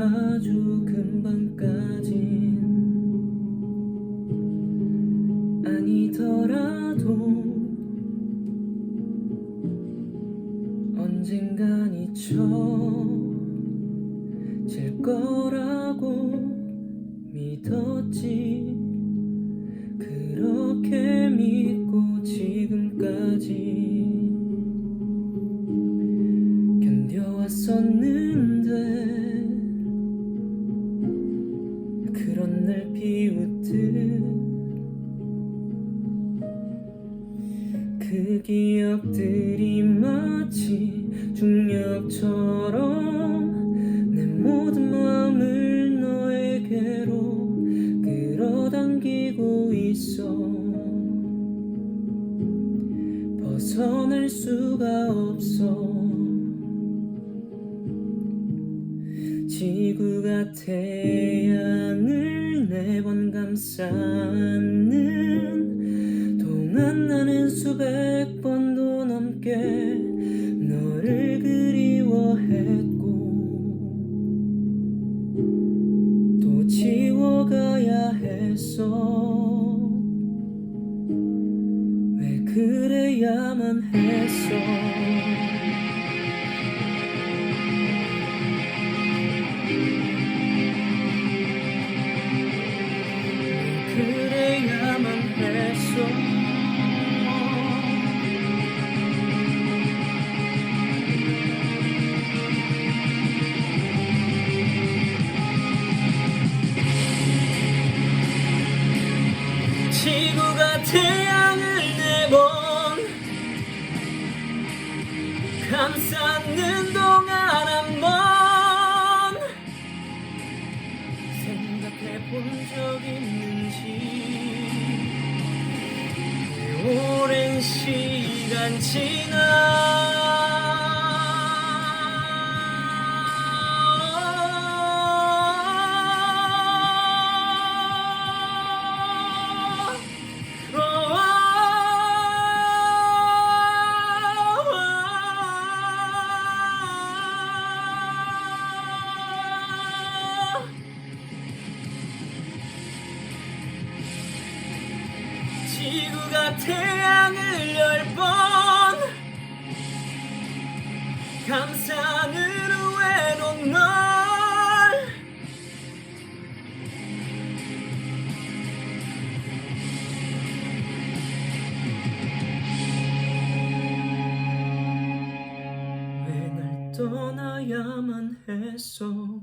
아주 금방까진. 아니더라도 언젠간 잊혀질 거라고 믿었지. 그렇게 믿고 지금까지 왔었는데 그런 날 비웃듯 그 기억들이 마치 중력처럼 내 모든 마음을 너에게로 끌어당기고 있어. 벗어날 수가 없어 지구가 태양을 네 번 감싸는 동안 나는 수백 번도 넘게 너를 그리워했고 또 지워가야 했어. 왜 그래야만 했어 지구가 태양을 네번 감싸는 동안 한번 생각해 본 적 있는지. 왜 오랜 시간 지나 지구가 태양을 열 번. 감싸는 후에도 널. 왜 날 떠나야만 했어